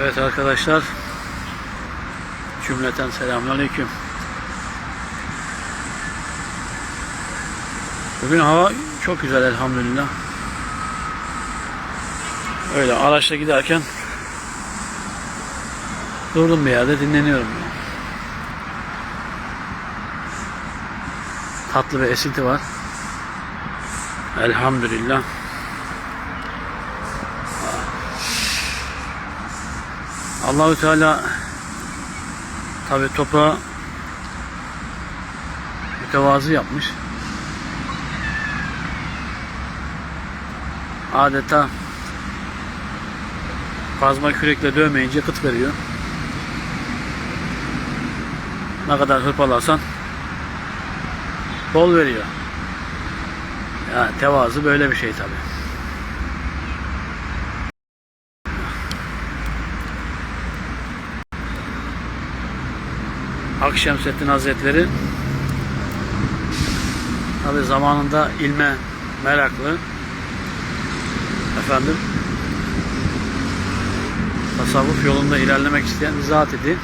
Evet arkadaşlar. Cümleten selamünaleyküm. Bugün hava çok güzel elhamdülillah. Öyle araçla giderken durdum bir yerde dinleniyorum. Tatlı bir esinti var. Elhamdülillah. Allahü Teala tabi toprağı mütevazı yapmış. Adeta kazma kürekle dövmeyince kıt veriyor. Ne kadar hırpalarsan bol veriyor. Yani tevazu böyle bir şey tabi. Akşemseddin Hazretleri. Tabi zamanında ilme meraklı. Efendim tasavvuf yolunda ilerlemek isteyen bir zat idi.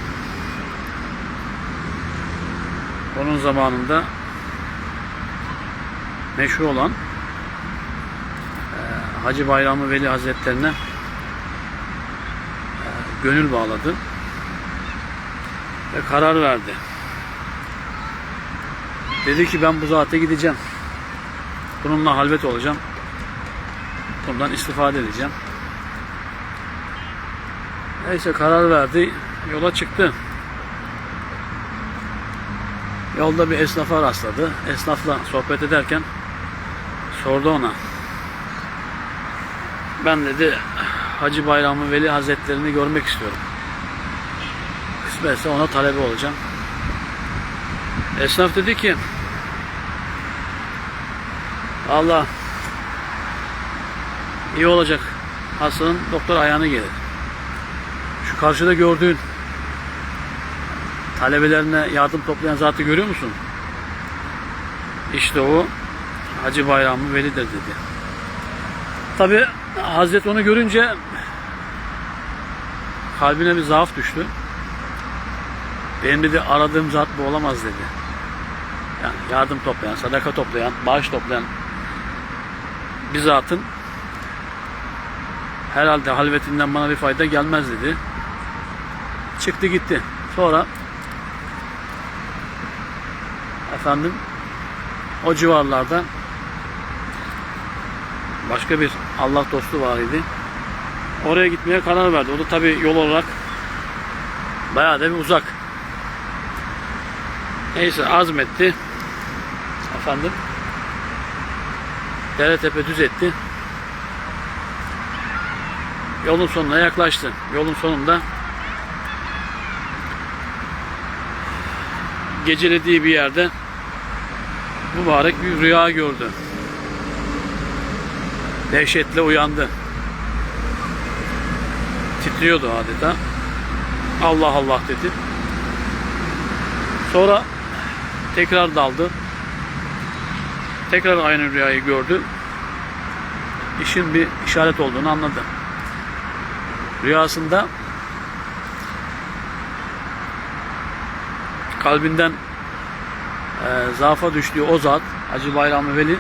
Onun zamanında meşhur olan e, Hacı Bayramı Veli Hazretlerine e, gönül bağladı ve karar verdi. Dedi ki ben bu zata gideceğim. Bununla halvet olacağım. Bundan istifade edeceğim. Neyse karar verdi. Yola çıktı. Yolda bir esnafa rastladı. Esnafla sohbet ederken sordu ona. Ben dedi Hacı Bayramı Veli Hazretlerini görmek istiyorum. Kısmetse ona talebe olacağım. Esnaf dedi ki Allah iyi olacak. Hastanın doktor ayağına gelir. Şu karşıda gördüğün talebelerine yardım toplayan zatı görüyor musun? İşte o Hacı Bayramı Veli'dir dedi. Tabi Hazret onu görünce kalbine bir zaaf düştü. Benim dedi aradığım zat bu olamaz dedi. Yani yardım toplayan, sadaka toplayan, bağış toplayan bir zatın herhalde halvetinden bana bir fayda gelmez dedi. Çıktı gitti. Sonra efendim o civarlarda başka bir Allah dostu var idi. Oraya gitmeye karar verdi. O da tabi yol olarak bayağı da bir uzak. Neyse azmetti. Efendim. Dere tepe düz etti. Yolun sonuna yaklaştı. Yolun sonunda gecelediği bir yerde mübarek bir rüya gördü. Dehşetle uyandı. Titriyordu adeta. Allah Allah dedi. Sonra tekrar daldı. Tekrar aynı rüyayı gördü. İşin bir işaret olduğunu anladı. Rüyasında kalbinden e, zaafa düştüğü o zat Hacı Bayramı Veli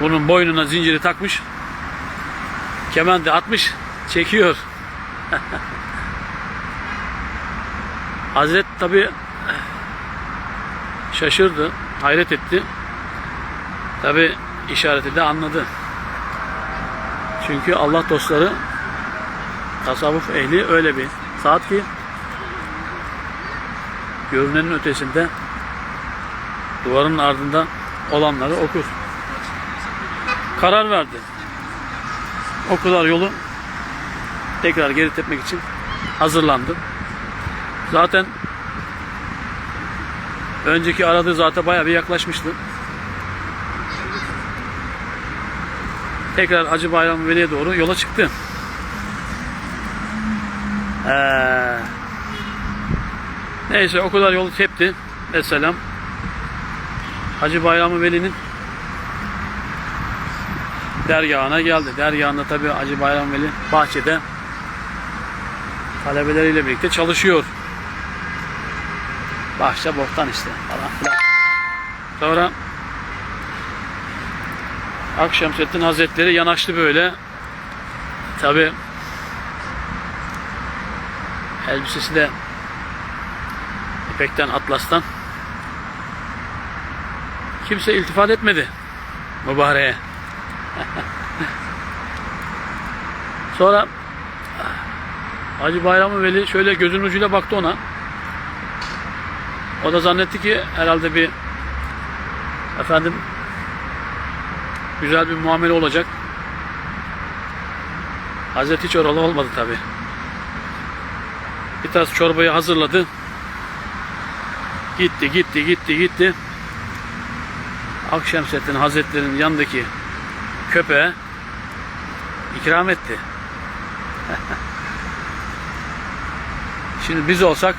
bunun boynuna zinciri takmış kemendi atmış çekiyor Hazret tabi şaşırdı hayret etti tabi işareti de anladı çünkü Allah dostları tasavvuf ehli öyle bir saat ki görünenin ötesinde duvarın ardında olanları okur. Karar verdi. O kadar yolu tekrar geri tepmek için hazırlandı. Zaten önceki aradığı zata bayağı bir yaklaşmıştı. Tekrar Hacı Bayram Veli'ye doğru yola çıktı. Ee, neyse o kadar yolu tepti. Mesela Hacı Bayramı Veli'nin dergahına geldi. Dergahında tabi Hacı Bayram Veli bahçede talebeleriyle birlikte çalışıyor. Bahçe boktan işte falan filan. Sonra Akşemseddin Hazretleri yanaştı böyle. Tabi elbisesi de ipekten atlastan. Kimse iltifat etmedi mübareğe. Sonra Hacı Bayramı Veli şöyle gözün ucuyla baktı ona. O da zannetti ki herhalde bir efendim güzel bir muamele olacak. Hazreti hiç oralı olmadı tabi. Bir tas çorbayı hazırladı. Gitti, gitti, gitti, gitti. Akşemseddin Hazretleri'nin yanındaki köpeğe ikram etti. Şimdi biz olsak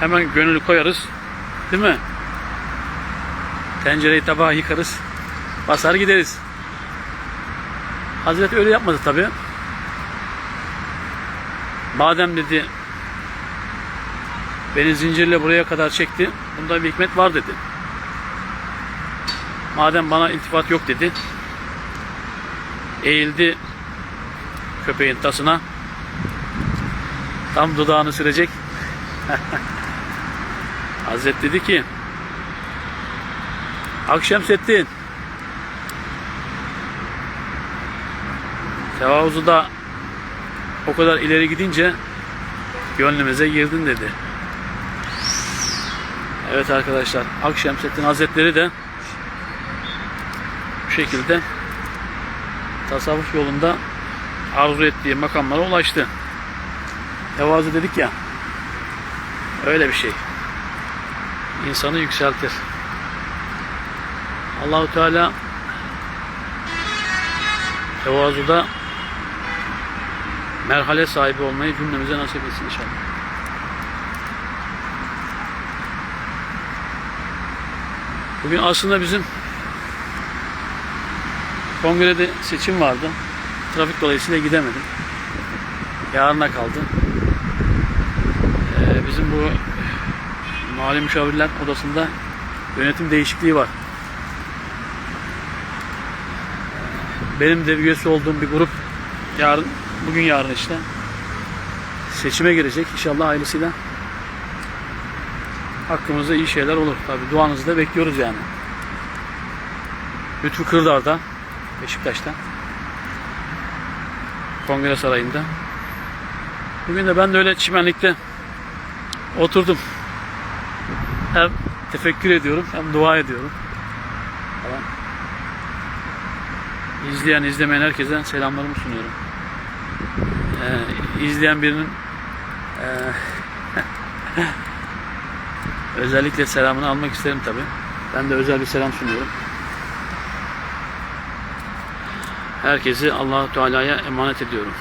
hemen gönül koyarız. Değil mi? Tencereyi tabağı yıkarız. Basar gideriz. Hazreti öyle yapmadı tabi. Madem dedi beni zincirle buraya kadar çekti. Bunda bir hikmet var dedi. Madem bana iltifat yok dedi. Eğildi köpeğin tasına. Tam dudağını sürecek. Hazret dedi ki Akşemseddin Tevavuzu da o kadar ileri gidince gönlümüze girdin dedi. Evet arkadaşlar Akşemseddin Hazretleri de bu şekilde tasavvuf yolunda arzu ettiği makamlara ulaştı. Tevazu dedik ya öyle bir şey. İnsanı yükseltir. Allahu Teala tevazuda merhale sahibi olmayı cümlemize nasip etsin inşallah. Bugün aslında bizim kongrede seçim vardı. Trafik dolayısıyla gidemedim. Yarına kaldı. Ee, bizim bu mali müşavirler odasında yönetim değişikliği var. Benim de üyesi olduğum bir grup yarın, bugün yarın işte seçime girecek. İnşallah ailesiyle hakkımızda iyi şeyler olur. Tabi duanızı da bekliyoruz yani. Lütfü Kırdar'da Beşiktaş'ta Kongre Sarayı'nda. Bugün de ben de öyle çimenlikte oturdum. Hem tefekkür ediyorum hem dua ediyorum. Falan. İzleyen izlemeyen herkese selamlarımı sunuyorum. Ee, izleyen birinin ee, özellikle selamını almak isterim tabi. Ben de özel bir selam sunuyorum. Herkesi Allahu Teala'ya emanet ediyorum.